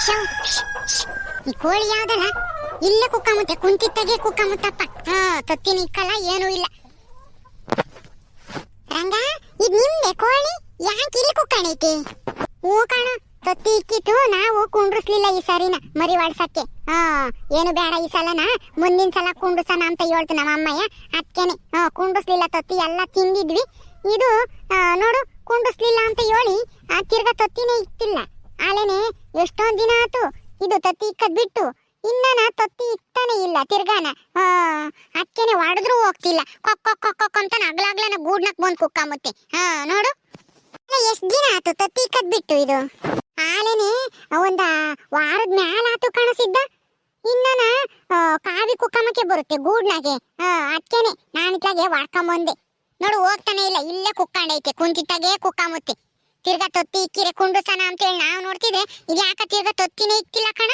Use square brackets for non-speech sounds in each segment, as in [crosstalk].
ಈ ಕೋಳಿ ಯಾವ್ದಲ್ಲ ಇಲ್ಲೇ ಕುಕ್ಕ ಮುತ್ತೆ ಕುಂತಿತ್ತಾಗೆ ಕುಕ್ಕ ಮುತ್ತಪ್ಪ. ಹಾ, ತತ್ತಿನ ಇಕ್ಕಲ್ಲ ಏನೂ ಇಲ್ಲ. ರಂಗ, ಇದ್ ನಿಮ್ದೆ ಕೋಳಿ? ಯಾಕೆ ಇಲ್ಲಿ ಕುಕ್ಕಣೈತಿ ಹೂ ಕಣ, ತತ್ತಿ ಇಕ್ಕಿತ್ತು, ನಾವು ಕುಂಡ್ರಿಸ್ಲಿಲ್ಲ ಈ ಸಾರಿನ ಮರಿ ವಾಡ್ಸಕ್ಕೆ ಹಾ, ಏನು ಬೇಡ ಈ ಸಲನ, ಮುಂದಿನ ಸಲ ಕುಂಡ್ರಸನ ಅಂತ ಹೇಳ್ತು ನಮ್ಮ ಅಮ್ಮಯ್ಯ ಅದಕ್ಕೇನೆ ಹಾ, ಕುಂಡ್ರಿಸ್ಲಿಲ್ಲ ತತ್ತಿ, ಎಲ್ಲ ತಿಂದಿದ್ವಿ. ಇದು ನೋಡು, ಕುಂಡ್ರಿಸ್ಲಿಲ್ಲ ಅಂತ ಹೇಳಿ, ಆ, ತಿರ್ಗ ತತ್ತಿನೇ ಇಕ್ತಿಲ್ಲ ಆಲೇನೆ ಎಷ್ಟೊಂದ್ ದಿನ ಆತು. ಇದು ತತ್ತಿ ಇಕ್ಕದ್ ಬಿಟ್ಟು. ಇನ್ನನ ತತ್ತಿ ಇಕ್ತಾನೆ ಇಲ್ಲ ತಿರ್ಗಾನ. ಅಕ್ಕೇನೆ ಹೊಡೆದ್ರು ಹೋಗ್ತಿಲ್ಲ. ಕೊಕ್ಕ ಕೊಕ್ಕ ಕೊಕ್ ಕೊಕ್ ಅಂತ ಅಗ್ಲಾಗ್ಲನ ಗೂಡ್ನಕ್ ಬಂದ್ ಕುಕ್ಕಾಮುತ್ತೆ. ಹಾ, ನೋಡು. ಎಷ್ಟ್ ದಿನ ಆತು ತತ್ತಿ ಇಕ್ಕದ್ ಬಿಟ್ಟು ಇದು? ಆಲೇನೆ ಒಂದ ವಾರದ ಮ್ಯಾಲ ಆತು ಕಾಣಿಸಿದ್ದ ಇನ್ನನ ಕಾವಿ ಕುಕ್ಕಮಕ್ಕೆ ಬರುತ್ತೆ ಗೂಡ್ನಾಗೆ. ಅಕ್ಕೇನೆ ನಾನು ಇತ್ಲಾಗೆ ವಾಡ್ಕೊಂಬಂದೆ. ನೋಡು, ಹೋಗ್ತಾನೆ ಇಲ್ಲ, ಇಲ್ಲೇ ಕುಕ್ಕಾಂಡೈತೆ. ಕುಂತಿತ್ತಾಗೆ ಕುಕ್ಕಮುತ್ತೆ. ತಿರ್ಗಾ ತೊತ್ತಿ ಇಕ್ಕಿರೆ ಅಂತ ಅಂತೇಳಿ ನಾವು ನೋಡ್ತಿದ್ರೆ ಇದು ಯಾಕ ತಿರ್ಗಾ ತೊತ್ತಿನೇ ಇಕ್ಕಿಲ್ಲ ಕಣ?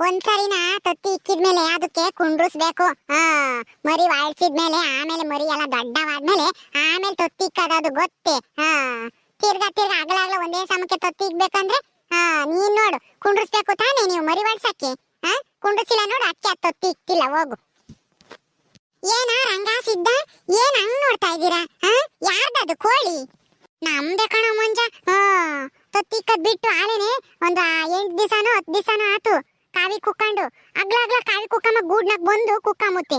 ಒಂದ್ಸರಿನ ತತ್ತಿ ಇಕ್ಕಿದ್ಮೇಲೆ ಅದಕ್ಕೆ ಕುಂಡ್ರಿಸ್ಬೇಕು. ಹಾ, ಮರಿ ವಾಳ್ಸಿದ್ಮೇಲೆ, ಆಮೇಲೆ ಮರಿ ಎಲ್ಲ ದೊಡ್ಡವಾದ್ಮೇಲೆ ಆಮೇಲೆ ತೊತ್ತಿ ಇಕ್ಕದದು ಗೊತ್ತೇ. ಹಾ. ತಿರ್ಗಾ ತಿರ್ಗಾ ಅಗಲಾಗ್ಲ ಒಂದೇ ಸಮಕ್ಕೆ ತೊತ್ತಿ ಇಕ್ಬೇಕಂದ್ರೆ, ಹಾ, ನೀನ್ ನೋಡು, ಕುಂಡ್ರಿಸ್ಬೇಕು ತಾನೇ ನೀವು ಮರಿ ವಾಳ್ಸಕ್ಕೆ? ಹಾ, ಕುಂಡ್ರಿಸಿಲ್ಲ ನೋಡು ಅಕ್ಕೆ ತೊತ್ತಿ ಇಕ್ಕಿಲ್ಲ ಹೋಗು. ಏನ ರಂಗ ಸಿದ್ಧ ಏನ್ ಹಂಗ್ ನೋಡ್ತಾ ಇದ್ದೀರಾ? ಯಾರ್ದದು? ಕೋಳಿ? ನಮ್ದೆ ಕಣ ಮುಂಜ. ಹಾ ತತ್ತಿಕ್ಕದ್ ಬಿಟ್ಟು ಆಲೇನೆ ಒಂದು ಎಂಟ್ ದಿವಸನೋ ಹತ್ತು ದಿವಸನೋ ಆತು. ಕಾವಿ ಕುಕ್ಕಂಡು. ಅಗ್ಲ ಅಗ್ಲ ಕಾವಿ ಕುಕ್ಕಮ್ಮ ಗೂಡ್ನಾಗ ಬಂದು ಕುಕ್ಕಮುತ್ತೆ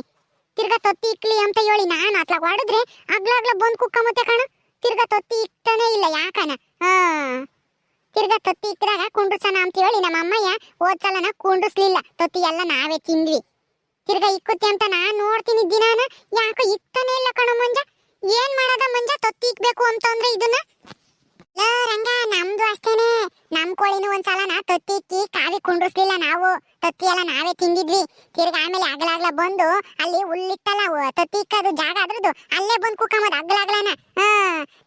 ತಿರ್ಗಾ ತೊತ್ತಿ ಇಕ್ಲಿ ಅಂತ ಹೇಳಿ ನಾನು ಅತ್ಲಾಗ ಹೊಡೆದ್ರೆ ಅಗ್ಲ ಅಗ್ಲ ಬಂದು ಕುಕ್ಕಮುತ್ತೆ ಕಣ. ತಿರ್ಗ ತೊತ್ತಿ ಇಕ್ತಾನೆ ಇಲ್ಲ ಯಾಕನ? ಹಾ. ತಿರ್ಗಾ ತೊತ್ತಿ ಇಕ್ಕಿದಾಗ ಕುಂಡ್ರಸನ ಅಂತ ಹೇಳಿ ನಮ್ಮ ಅಮ್ಮಯ್ಯ ಹೋದ್ಸಲನ ಕುಂಡ್ರಿಸ್ಲಿಲ್ಲ. ತೊತ್ತಿ ಎಲ್ಲ ನಾವೇ ತಿಂದ್ವಿ. ತಿರ್ಗಾ ಇಕ್ಕುತ್ತೆ ಅಂತ ನಾ ನೋಡ್ತೀನಿ ದಿನಾನ. ಯಾಕೋ ಇಕ್ತಾನೆ ಇಲ್ಲ ಕಣ ಮಂಜ. ಏನ್ ಮಾಡದ ಮಂಜ? ತೊತ್ತಿ ಇಕ್ಬೇಕು ಅಂತಂದ್ರೆ ಇದನ್ನ? ಲೋ ರಂಗ, ನಮ್ದು ಅಷ್ಟೇನೆ. ನಮ್ ಕೋಳಿನೂ ಒಂದ್ಸಲ ನಾ ತೊತ್ತಿ ಇಕ್ಕಿ, ಕಾವಿ ಕುಂಡ್ರಿಸ್ಲಿಲ್ಲ ನಾವು. ತತ್ತಿ ಎಲ್ಲ ನಾವೇ ತಿಂದಿದ್ವಿ. ತಿರ್ಗ ಆಮೇಲೆ ಅಗಲಾಗ್ಲ ಬಂದು ಅಲ್ಲಿ ಅವು ತತ್ತಿ ಇಕ್ಕದು ಜಾಗ ಅದ್ರದ್ದು. ಅಲ್ಲೇ ಬಂದು ಕುಕ್ಕಮದ್ ಅಗ್ಲಾಗ್ಲನ ಹಾ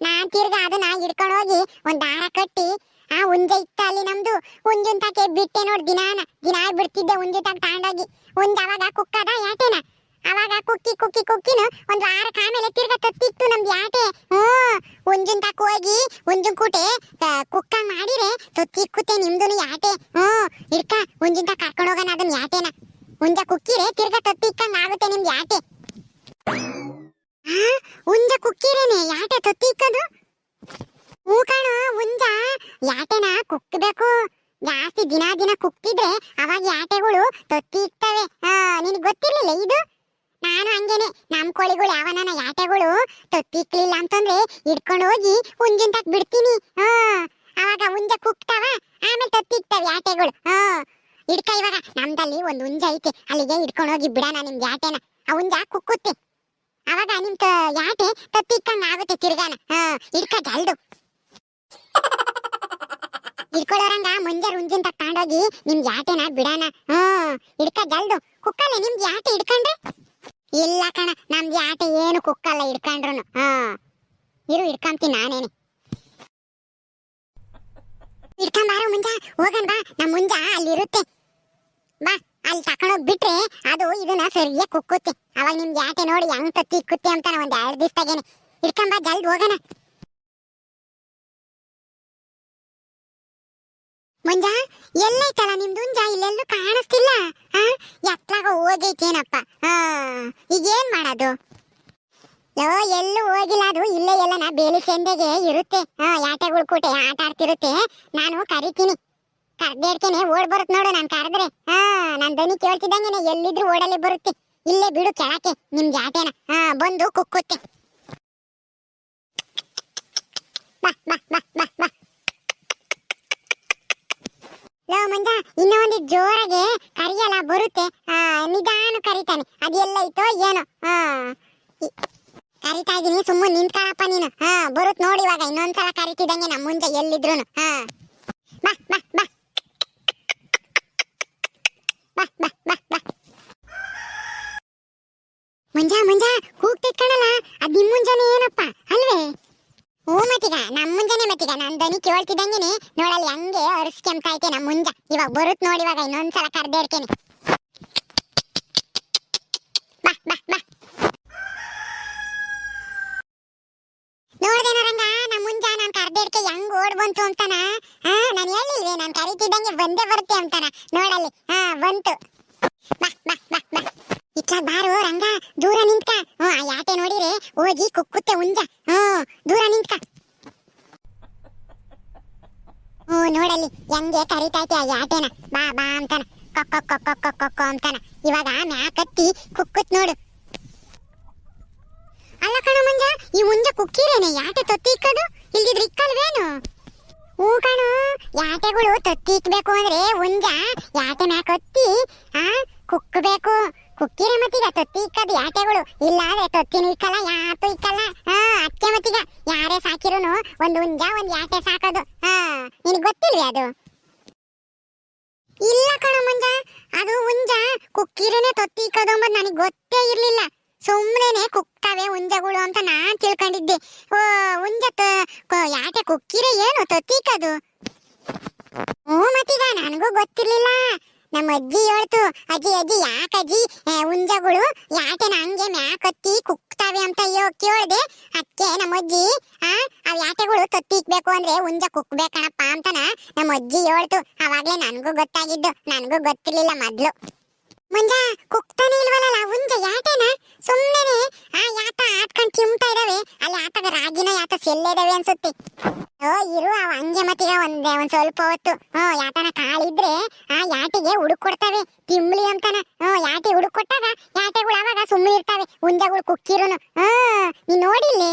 ನಾನ್ ತಿರ್ಗ ಅದನ್ನ ಹಿಡ್ಕೊಂಡು ಹೋಗಿ ಒಂದ್ ದಾರ ಕಟ್ಟಿ ಆ ಹುಂಜ ಇತ್ತ ಅಲ್ಲಿ ನಮ್ದು. ಹುಂಜುಂತಾಕೆ ಬಿಟ್ಟೆ ನೋಡ್ ದಿನಾನ. ದಿನಾ ಬಿಡ್ತಿದ್ದೆ ಹುಂಜುತಾಗ ತಗೊಂಡೋಗಿ ಹುಂಜ ಅವಾಗ ಕುಕ್ಕದ ಯಾಟೆನ. ಅವಾಗ ಕುಕ್ಕಿ ಕುಕ್ಕಿ ಕುಕ್ಕಿನ ಒಂದ್ ವಾರ ಕಾಮೇಲೆ ತಿರ್ಗ ತತ್ತಿತ್ತು ನಮ್ದು ಯಾಟೆ. ಹ್ಮ್ ತಕ ಹೋಗಿ ಹುಂಜುನ್ ಕೂಟೆ ಕುಕ್ಕ ಮಾಡಿರೆ ತೊತ್ತಿ ನಿಮ್ದು ಯಾಟೆ. ಹ್ಮ್ ಇಡ್ಕ ಹುಂಜುನ್ ತಕ ಕರ್ಕೊಂಡು ಹೋಗೋಣ ಅದನ್ನ ಯಾಟೆನ. ಹುಂಜ ಕುಕ್ಕಿರೆ ತಿರ್ಗ ತತ್ತಿಕ್ಕಂಗ್ ಆಗುತ್ತೆ ನಿಮ್ದು ಯಾಟೆ. ಉಂಜ ಕುಕ್ಕಿರೇನೆ ಯಾಟೆ ತತ್ತಿ ಇಕ್ಕದು ಹೂ ಕಣ ಯಾಟೆನ ಕುಕ್ಕಬೇಕು. ಜಾಸ್ತಿ ದಿನ ದಿನ ಕುಕ್ತಿದ್ರೆ ಅವಾಗ ಯಾಟೆಗಳು ತೊತ್ತಿ ಇರ್ತವೆ. ನಿನಗೆ ಗೊತ್ತಿರ್ಲಿಲ್ಲ ಇದು? ನಾನು ಹಂಗೇನೆ ನಮ್ಮ ಕೋಳಿಗಳು ಯಾವನ ಯಾಟೆಗಳು ತೊತ್ತಿ ಇಕ್ಲಿಲ್ಲ ಅಂತಂದ್ರೆ ಹಿಡ್ಕೊಂಡು ಹೋಗಿ ಹುಂಜಿನ ತಕ್ ಬಿಡ್ತೀನಿ ಅವಾಗ ಹುಂಜ ಕುಕ್ತಾವ, ಆಮೇಲೆ ತೊತ್ತಿ ಇಕ್ತಾವ ಯಾಟೆಗಳು. ಹಿಡ್ಕ ಇವಾಗ. ನಮ್ದಲ್ಲಿ ಒಂದು ಹುಂಜ ಐತೆ, ಅಲ್ಲಿಗೆ ಹಿಡ್ಕೊಂಡು ಹೋಗಿ ಬಿಡೋಣ ನಿಮ್ ಯಾಟೆನ. ಆ ಹುಂಜ ಕುಕ್ಕುತ್ತೆ. ಅವಾಗ ನಿಮ್ ಯಾಟೆ ತೊತ್ತಿ ಇಕ್ಕಂಗ ಆಗುತ್ತೆ ತಿರ್ಗಾನ. ಹಿಡ್ಕ ಜಲ್ದು. ಹಿಡ್ಕೊಳ್ಳೋರಂಗ ಮುಂಜಾನೆ ರುಂಜಿನ ನಿಮ್ಗೆ ನಿಮ್ ಯಾಟೆನ ಬಿಡೋಣ ಹ್ಮ್ ಹಿಡ್ಕ ಜಲ್ದು. ಕುಕ್ಕಲ್ಲ ನಿಮ್ದು ಯಾಟೆ ಹಿಡ್ಕೊಂಡ್ರೆ ಇಲ್ಲ ಕಣ, ನಮ್ದು ಆಟ ಏನು ಕುಕ್ಕಲ್ಲ ಹಿಡ್ಕೊಂಡ್ರು ಹಾ ಇರು ಹಿಡ್ಕೊಂತೀನಿ ನಾನೇನೆ. ಹಿಡ್ಕೊಂಬಾರ ಮುಂಜಾ, ಹೋಗನ್ ಬಾ, ನಮ್ ಮುಂಜ ಅಲ್ಲಿರುತ್ತೆ. ಬಾ, ಅಲ್ಲಿ ತಕೊಂಡೋಗಿ ಬಿಟ್ರೆ ಅದು ಇದನ್ನ ಸರಿಯಾಗಿ ಕುಕ್ಕುತ್ತೆ. ಅವಾಗ ನಿಮ್ ಯಾಟೆ ನೋಡಿ ಹೆಂಗ್ ತತ್ತಿ ಇಕ್ಕುತ್ತೆ ಅಂತ ಒಂದ್ ಎರಡ್ ದಿವಸದಾಗೇನೆ. ಹಿಡ್ಕೊಂಬಾ ಜಲ್ದಿ ಹೋಗೋಣ. ಮುಂಜ ಎಲ್ಲೈತಲ್ಲ ನಿಮ್ದು ಉಂಜ ಇಲ್ಲೆಲ್ಲೂ ಕಾಣಿಸ್ತಿಲ್ಲ? ಎತ್ಲಾಗ ಹೋಗೈತೇನಪ್ಪ. ಹಾ ಈಗ ಏನ್ ಮಾಡೋದು? ಲೋ ಎಲ್ಲೂ ಹೋಗಿಲ್ಲ ಅದು. ಇಲ್ಲೇ ಎಲ್ಲ ನಾ ಬೇಲಿ ಸೆಂದೆಗೆ ಇರುತ್ತೆ. ಯಾಟೆಗಳು ಕೂಟೆ ಆಟ ಆಡ್ತಿರುತ್ತೆ. ನಾನು ಕರಿತೀನಿ. ಕರ್ದೇಡ್ತೇನೆ ಓಡ್ ಬರುತ್ತೆ ನೋಡು ನಾನು ಕರೆದ್ರೆ. ಹಾ ನಾನ್ ದನಿ ಕೇಳ್ತಿದ್ದಂಗೆನೆ, ಎಲ್ಲಿದ್ರು ಓಡಲ್ಲಿ ಬರುತ್ತೆ. ಇಲ್ಲೇ ಬಿಡು ಕೆಳಕ್ಕೆ, ನಿಮ್ ಜಾಟೆನ ಹಾ ಬಂದು ಕುಕ್ಕುತ್ತೆ. ಬಾ ಬಾ ಬಾ ಬಾ ಬಾ. ಲೋ ಮಂಜ ಇನ್ನೊಂದು ಜೋರಾಗೆ ಕರಿಯಲ್ಲ, ಬರುತ್ತೆ. ನಿಧಾನ ಕರಿತಾನೆ. ಅದೆಲ್ಲ ಐತೋ ಏನೋ. ಕರಿತಾ ಇದೀನಿ, ಸುಮ್ಮನೆ ನಿಂತ್ಕೊಳಪ್ಪ ನೀನು. ಹಾ ಬರುತ್ತೆ ನೋಡಿ ಇವಾಗ, ಇನ್ನೊಂದ್ಸಲ ಕರಿತಿದಂಗೆ ನಮ್ಮ ಮುಂಜೆ ಎಲ್ಲಿದ್ರು ಹಾ. ಬಾ ಬಾ ಬಾ. ಬಾ ಬಾ ಬಾ ಕಣಲ್ಲ, ಅದ್ ನಿಮ್ ಮುಂಜಾನೆ ಏನಪ್ಪ? ಅಲ್ವೇ? ಹ್ಞೂ ಮತ್ತೀಗ ನಮ್ಮ ಮುಂಜಾನೆ ಮತ್ತೀಗ, ನನ್ ದನಿ ಕೇಳ್ತಿದ್ದಂಗೆನೆ ನೋಡಲ್ಲಿ ಹಂಗೆ ಅರ್ಸ್ಕೆಂತೈತೆ ನಮ್ಮ ಮುಂಜ. ಇವಾಗ ಬರುತ್ತೆ ನೋಡಿ, ಇವಾಗ ಇನ್ನೊಂದ್ಸಲ ಕರ್ದೇಡ್ತೇನೆ ಬಾ ಬಾ ಬಾ. ಬಂತು ಅಂತಾನ? ಹಾ, ನಾನು ನಾನ್ ಬಂದೇ ಬರುತ್ತೆ ಅಂತಾನ. ನೋಡಲ್ಲಿ, ಹಾ, ಬಂತು. ಬಾ ಬಾ ಬಾ ಬಾ. ಇಟ್ಲಾಗ್ ಬಾರು, ರಂಗ, ದೂರ ನಿಂತ್ಕ. ಹ್ಞೂ, ಆ ಯಾಟೆ ನೋಡಿರೆ ಹೋಗಿ ಕುಕ್ಕುತ್ತೆ ಉಂಜ. ಹ್ಞೂ, ದೂರ ನಿಂತ್ಕ. ಓ ನೋಡಲ್ಲಿ, ಹೆಂಗೆ ಕರಿತೈತೆ ಆ ಯಾಟೆನ. ಬಾ ಬಾ ಅಂತಾನ. ಕೊಕ್ಕೊ ಕೊಕ್ಕೊ ಕೊಕ್ಕೊ ಅಂತಾನ. ಇವಾಗ ಮ್ಯಾಕತ್ತಿ ಕುಕ್ಕುತ್ ನೋಡು. ಅಲ್ಲ ಕಣ ಮುಂಜ, ಈ ಮುಂಜ ಕುಕ್ಕಿರೇನೆ ಯಾಟೆ ತೊತ್ತಿ ಇಕ್ಕದು? ಇಲ್ದಿದ್ರೆ ಇಕ್ಕಲ್ವೇನು? ಹೂ ಕಣು, ಯಾಟೆಗಳು ತೊತ್ತಿ ಇಕ್ಬೇಕು ಅಂದ್ರೆ ಉಂಜ ಯಾಟೆ ಮ್ಯಾಕತ್ತಿ ಆ ಕುಕ್ಕಬೇಕು ಕುಕ್ಕಿರೆ ಮತ್ತೀಗ ತೊತ್ತಿ ಇಕ್ಕದು ಯಾಟೆಗಳು ಇಲ್ಲಾದ್ರೆ ತೊತ್ತಿನೂ ಇಕ್ಕಲ್ಲ, ಯಾತು ಇಕ್ಕಲ್ಲ. ಹಾ ಅದಕ್ಕೆ ಮತ್ತೀಗ ಯಾರೇ ಸಾಕಿರುನು, ಒಂದು ಉಂಜ, ಒಂದು ಯಾಟೆ ಸಾಕೋದು. ಹಾ, ನಿನಗೆ ಗೊತ್ತಿಲ್ವೇ ಅದು? ಇಲ್ಲ ಕಣ ಮಂಜ, ಅದು ಉಂಜ. ಕುಕ್ಕಿರನೇ ತೊತ್ತಿ ಇಕ್ಕದು ಅಂಬದು ನನಗೆ ಗೊತ್ತೇ ಇರಲಿಲ್ಲ. ಸುಮ್ಮನೆ ಕುಕ್ತಾವೆ ಉಂಜಗಳು ಅಂತ ನಾನ್ ತಿಳ್ಕೊಂಡಿದ್ದೆ. ಓ ಕುಕ್ಕಿರ ಯಾಕೆ ಕುಕ್ಕಿರೆ ಏನು ತೊತ್ತಿಕ್ಕದು ಹ್ಞೂ ಮತ್ತೀಗ ನನಗೂ ಗೊತ್ತಿರ್ಲಿಲ್ಲ. ನಮ್ಮ ಅಜ್ಜಿ ಹೇಳ್ತು ಅಜ್ಜಿ ಅಜ್ಜಿ ಯಾಕಜ್ಜಿ ಆ, ಉಂಜಗಳು ಯಾಕೆ ನಂಗೆ ಮ್ಯಾಕತ್ತಿ ಕುಕ್ತಾವೆ ಅಂತ ಅಯ್ಯೋ ಕೇಳ್ದೆ. ಅದಕ್ಕೆ ನಮ್ಮ ಅಜ್ಜಿ ಆ ಅವ್ ಯಾಕೆಗಳು ತತ್ತಿ ಇಕ್ಬೇಕು ಅಂದ್ರೆ ಉಂಜ ಕುಕ್ಬೇಕಣಪ್ಪ ಅಂತನ ನಮ್ಮ ಅಜ್ಜಿ ಹೇಳ್ತು. ಅವಾಗ್ಲೇ ನನಗೂ ಗೊತ್ತಾಗಿದ್ದು ನನಗೂ ಗೊತ್ತಿರ್ಲಿಲ್ಲ ಮೊದ್ಲು. ಮುಂಜ ಕುಕ್ತಾನೆ ಇಲ್ವಲ್ಲ ಉಂಜ ಯಾಟೆನ? ಸುಮ್ಮನೆ ಆ ಯಾತ ಆಟ್ಕೊಂಡು ತಿಂತಾ ಇದಾವೆ. ಅಲ್ಲಿ ಆತಗ ರಾಗಿನ ಯಾತ ಸೆಲ್ಲೆ ಇದಾವೆ ಅನ್ಸುತ್ತೆ. ಓ ಇರು ಅವ, ಹಂಗೆ ಮತ್ತೀಗ ಒಂದ್ ಒಂದ್ ಸ್ವಲ್ಪ ಹೊತ್ತು. ಹ್ಞೂ, ಯಾತನ ಕಾಳಿದ್ರೆ ಆ ಯಾಟಿಗೆ ಹುಡುಕ್ ಕೊಡ್ತವೆ. ತಿಂಬ್ಲಿ ಅಂತಾನ. ಹ್ಞೂ, ಯಾಟಿ ಹುಡುಕ್ ಕೊಟ್ಟಾಗ ಯಾಟೆಗಳು ಅವಾಗ ಸುಮ್ಮನೆ ಇರ್ತಾವೆ. ಉಂಜಗಳು ಕುಕ್ಕಿರುನು. ಹ್ಮ್ ನೀನ್ ನೋಡಿಲ್ಲಿ?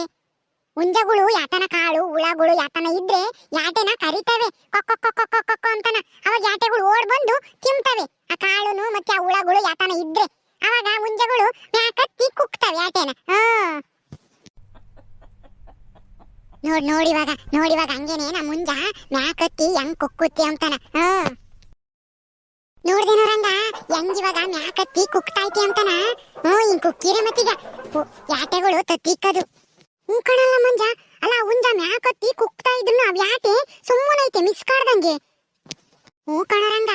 ಉಂಜಗಳು ಯಾತನ ಕಾಳು, ಹುಳಗಳು, ಯಾತನ ಇದ್ರೆ ಯಾಟೆನ ಕರಿತವೆ. ಕೊಕ್ಕ ಅಂತಾನ. ಅವಾಗ ಯಾಟೆಗಳು ಓಡ್ ಬಂದು ತಿಂತವೆ. ಆ ಕಾಳುನು, ಮತ್ತೆ ಆ ಹುಳಗಳು, ಯಾತನ ಇದ್ರೆ. ಅವಾಗ ಉಂಜಗಳು ಮ್ಯಾಕತ್ತಿ ಕುಕ್ತವೆ ಯಾಟೆನ. ಹಾ ನೋಡ್, ನೋಡಿವಾಗ ನೋಡಿವಾಗ ಹಂಗೇನೆ, ನಾ ಮುಂಜ ಮ್ಯಾಕತ್ತಿ ಹೆಂಗ್ ಕುಕ್ಕುತ್ತೆ ಅಂತಾನ. ಹಾ. ನೋಡ್ದೇನೋ ರಂಗ, ಹೆಂಗ್ ಇವಾಗ ಮ್ಯಾಕತ್ತಿ ಕುಕ್ತಾಯ್ತಿ ಅಂತಾನ? ಹ್ಞೂ, ಹಿಂಗ್ ಕುಕ್ಕಿರೆ ಮತ್ತೀಗ. ಯಾಟೆಗಳು ತತ್ತಿಕ್ಕದು ಹ್ಞೂ ಕಣಲ್ಲ ಮಂಜ. ಅಲ್ಲ ಉಂಜ ಮ್ಯಾಕತ್ತಿ ಕುಕ್ತಾ ಇದ್ರು ಅವ್ ಯಾಟೆ? ಸುಮ್ಮನೈತೆ ಮಿಸ್ ಕಾಡ್ದಂಗೆ. ಹ್ಞೂ ಕಣರಂಗ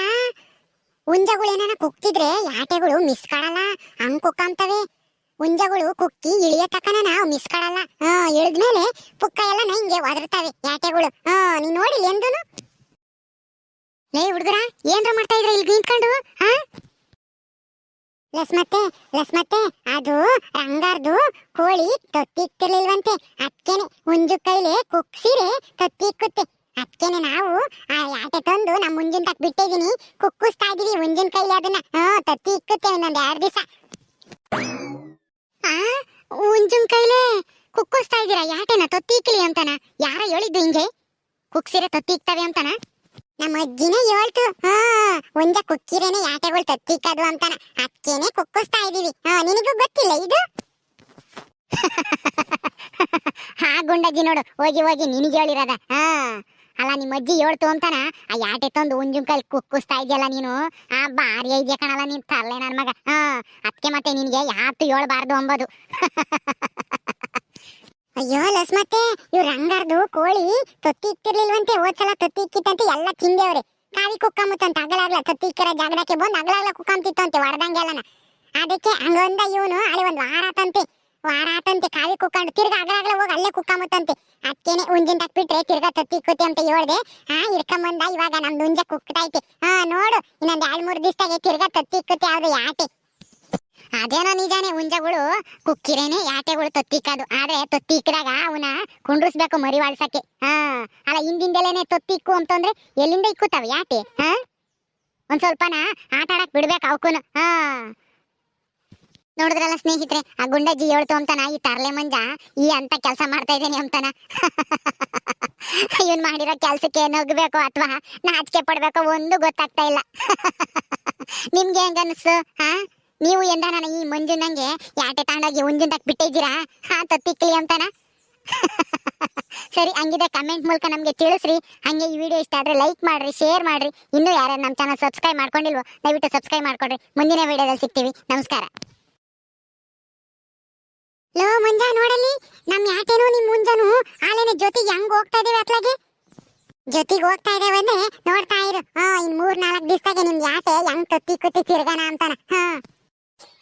ಉಂಜಗಳು ಏನಾನ ಕುಕ್ತಿದ್ರೆ ಯಾಟೆಗಳು ಮಿಸ್ ಕಾಡಲ್ಲ, ಹಂಗ್ ಕುಕ್ಕಂತವೆ. ಉಂಜಗಳು ಕುಕ್ಕಿ ಇಳಿಯ ತಕ್ಕನ ನಾವು ಮಿಸ್ ಕಾಡಲ್ಲ. ಹಾ, ಇಳಿದ್ಮೇಲೆ ಪುಕ್ಕ ಎಲ್ಲ ಹಿಂಗೆ ಒದರ್ತಾವೆ ಯಾಟೆಗಳು ಹಾ, ನೀನ್ ನೋಡಿಲ್ಲ ಎಂದನು? ಲೇ ಹುಡುಗರ, ಏನ್ರ ಮಾಡ್ತಾ ಇದ್ರ ಇಲ್ಲಿ ನಿಂತ್ಕೊಂಡು? ಹಾ? ಲಸ್ಮತ್ತೆ ಲಸ್ಮತ್ತೆ, ಅದು ರಂಗಾರ್ದು ಕೋಳಿ ತೊತ್ತಿಕ್ತಿರ್ಲಿಲ್ವಂತೆ ಅದ್ಕೇನೆ ಉಂಜು ಕೈಲಿ ಕುಕ್ಸಿರೆ ತೊತ್ತಿಕ್ಕುತ್ತೆ. ಅದ್ಕೇನೆ ನಾವು ಆ ಯಾಟೆ ತಂದು ನಮ್ಮ ಮುಂಜಿನ ತಕ್ಕ ಬಿಟ್ಟಿದೀನಿ. ಕುಕ್ಕುಸ್ತಾ ಇದೀವಿ ಮುಂಜಿನ ಕೈಲಿ ಅದನ್ನ. ಹಾ ತತ್ತಿ ಇಕ್ಕುತ್ತೆ ಇನ್ನೊಂದ್ ಎರಡು ದಿವಸ. ಹಾ ಉಂಜುನ್ ಕೈಲೇ ಕುಕ್ಕುಸ್ತಾ ಇದೀರಾ ಯಾಟೆನ ತೊತ್ತಿ ಅಂತನ? ಯಾರ ಹೇಳಿದ್ದು ಹಿಂಗೆ? ಕುಕ್ಸಿರೆ ತೊತ್ತಿ ಅಂತನ? ನಮ್ಮ ಅಜ್ಜಿನೇ ಹೇಳ್ತು. ಹಾ, ಒಂದ ಕುಕ್ಕಿರೇನೆ ಯಾಟೆಗಳು ತತ್ತಿಕ್ಕದು ಅಂತಾನ. ಅಕ್ಕೇನೆ ಕುಕ್ಕುಸ್ತಾ ಇದೀವಿ ಹಾ, ನಿನಗೂ ಗೊತ್ತಿಲ್ಲ ಇದು? [laughs] ಹಾ, ಗುಂಡಜ್ಜಿ ನೋಡು, ಹೋಗಿ ಹೋಗಿ ನಿನಗೆ ಹೇಳಿರದ. ಹಾ, ಅಲ್ಲ, ನಿಮ್ಮ ಅಜ್ಜಿ ಹೇಳ್ತು ಅಂತಾನ? ಆ ಯಾಟೆ ತಂದು ಉಂಜುನ್ ಕೈಲಿ ಕುಕ್ಕುಸ್ತಾ ಇದೆಯಲ್ಲ ನೀನು? ಆ ಬಾರಿ ಐದ್ಯ ಕಣಲ್ಲ ನೀನ್ ತರಲೆ ನನ್ ಮಗ. ಹಾ ಅದಕ್ಕೆ ಮತ್ತೆ ನಿನ್ಗೆ ಯಾತು ಹೇಳ್ಬಾರ್ದು ಅಂಬದು. [laughs] ಅಯ್ಯೋ ಲಸ್ಮತ್ತೆ ಇವ್ರ ರಂಗಾರ್ದು ಕೋಳಿ ತೊತ್ತಿ ಇಕ್ತಿರ್ಲಿಲ್ವಂತೆ ಹೋದ್ಸಲ ತೊತ್ತಿ ಇಕ್ಕಿತ್ತಂತೆ, ಎಲ್ಲ ತಿಂದೇವ್ರಿ ಕಾವಿ ಕುಕ್ಕಮ್ಮತ್ತಂತ ಅಗಲಾಗ್ಲ ತೊತ್ತಿ ಇಕ್ಕಿರೋ ಜಾಗದಕ್ಕೆ ಬಂದು ಅಗಲಾಗ್ಲ ಕುಕ್ಕಂತಿತ್ತಂತೆ ಹೊಡೆದಂಗೆಲ್ಲನ ಅದಕ್ಕೆ ಹಂಗೊಂದ ಇವನು, ಅಲ್ಲಿ ಒಂದ್ ವಾರ ಆತಂತೆ. ವಾರ ಆತಂತೆ, ಕಾವಿ ಕುಕ್ಕೊಂಡು, ತಿರ್ಗ ಅಗಲಾಗ್ಲ ಹೋಗಿ ಅಲ್ಲೇ ಕುಕ್ಕಮ್ಮತ್ತಂತೆ ಅದಕ್ಕೇನೆ ಉಂಜಿನ ತಕ್ಬಿಟ್ರೆ, ತಿರ್ಗಾ ತೊತ್ತಿ ಇಕ್ಕುತ್ತೆ ಅಂತ ಹೇಳ್ದೆ. ಹಾ ಇರ್ಕೊಂಬಂದ ಇವಾಗ ನಮ್ದು ಉಂಜ ಕುಕ್ತೈತಿ ಹಾ, ನೋಡು, ಇನ್ನೊಂದು ಎರಡು ಮೂರ್ ದಿವಸದಾಗೆ ತಿರ್ಗ ತೊತ್ತಿ ಇಕ್ಕುತ್ತೆ ಅವ್ರು ಯಾಕೆ? ಅದೇನೋ ನಿಜಾನೇ ಹುಂಜಗಳು, ಕುಕ್ಕಿರೇನೆ, ಯಾಟೆಗಳು ತತ್ತಿಕ್ಕದು. ಆದ್ರೆ ತೊತ್ತಿ ಅವನ ಕುಂಡ್ರಿಸ್ಬೇಕು ಮರಿ ವಾಳ್ಸಕ್ಕೆ ಹಾ, ಅಲ್ಲ ಹಿಂದಿಂದಲೇನೆ ತತ್ತಿಕ್ಕು ಅಂತಂದ್ರೆ ಎಲ್ಲಿಂದ ಇಕ್ಕುತ್ತವೆ ಯಾಟೆ? ಹಾ? ಒಂದ್ ಸ್ವಲ್ಪನ ಆಟ ಆಡಕ್ ಬಿಡ್ಬೇಕು ಅವಕ್ಕೂನು ಹಾ. ನೋಡಿದ್ರಲ್ಲ ಸ್ನೇಹಿತರೆ, ಆ ಗುಂಡಜ್ಜಿ ಹೇಳ್ತು ಅಂತಾನ, ಈ ತರ್ಲೆ ಮಂಜ ಈ ಅಂತ ಕೆಲಸ ಮಾಡ್ತಾ ಇದ್ದೇನೆ ಅಂತಾನ. ಇವನ್ ಮಾಡಿರೋ ಕೆಲ್ಸಕ್ಕೆ ನಗ್ಬೇಕು ಅಥವಾ ನಾಚಿಕೆ ಪಡ್ಬೇಕು ಒಂದು ಗೊತ್ತಾಗ್ತಾ ಇಲ್ಲ. ನಿಮ್ಗೆ ಹೆಂಗ ಅನ್ಸು ಹಾ? ನೀವು ಎಂದ ನನ ಈ ಮಂಜುನಂಗೆ ಯಾಟೆ ತಾಂಡಾಗಿ ಉಂಜಿಂದಕ್ ಬಿಟ್ಟಿದ್ದೀರಾ ಹಾ ತತ್ತಿಕ್ಲಿ ಅಂತಾನ? [laughs] ಸರಿ, ಹಂಗಿದೆ ಕಮೆಂಟ್ ಮೂಲಕ ನಮಗೆ ತಿಳಿಸ್ರಿ. ಹಂಗೆ ಈ ವಿಡಿಯೋ ಇಷ್ಟ ಆದ್ರೆ ಲೈಕ್ ಮಾಡ್ರಿ ಶೇರ್ ಮಾಡ್ರಿ. ಇನ್ನೂ ಯಾರ್ಯಾರು ನಮ್ಮ ಚಾನಲ್ ಸಬ್ಸ್ಕ್ರೈಬ್ ಮಾಡ್ಕೊಂಡಿಲ್ವೋ, ದಯವಿಟ್ಟು ಸಬ್ಸ್ಕ್ರೈಬ್ ಮಾಡ್ಕೊಡ್ರಿ. ಮುಂದಿನ ವಿಡಿಯೋದಲ್ಲಿ ಸಿಗ್ತೀವಿ. ನಮಸ್ಕಾರ. ಲೋ ಮುಂಜಾನೆ ನೋಡಲಿ ನಮ್ಮ ಯಾಟೇನು ನಿಮ್ಮ ಮುಂಜಾನು ಆಲೇನೆ ಜೊತೆಗೆ ಹೆಂಗ್ ಹೋಗ್ತಾ ಇದೀವಿ ಅತ್ಲಾಗೆ? ಜೊತೆಗೆ ಹೋಗ್ತಾ ಇದ್ದೇವೆ ಅಂದ್ರೆ ನೋಡ್ತಾ ಇರು. ಹಾ, ಇನ್ ಮೂರ್ ನಾಲ್ಕು ದಿವಸದಾಗೆ ನಿಮ್ ಯಾಟೆ ಹೆಂಗ್ ತತ್ತಿ ಕುತ್ತಿ ತಿರ್ಗಾನ ಅಂತಾನ? ಹಾ.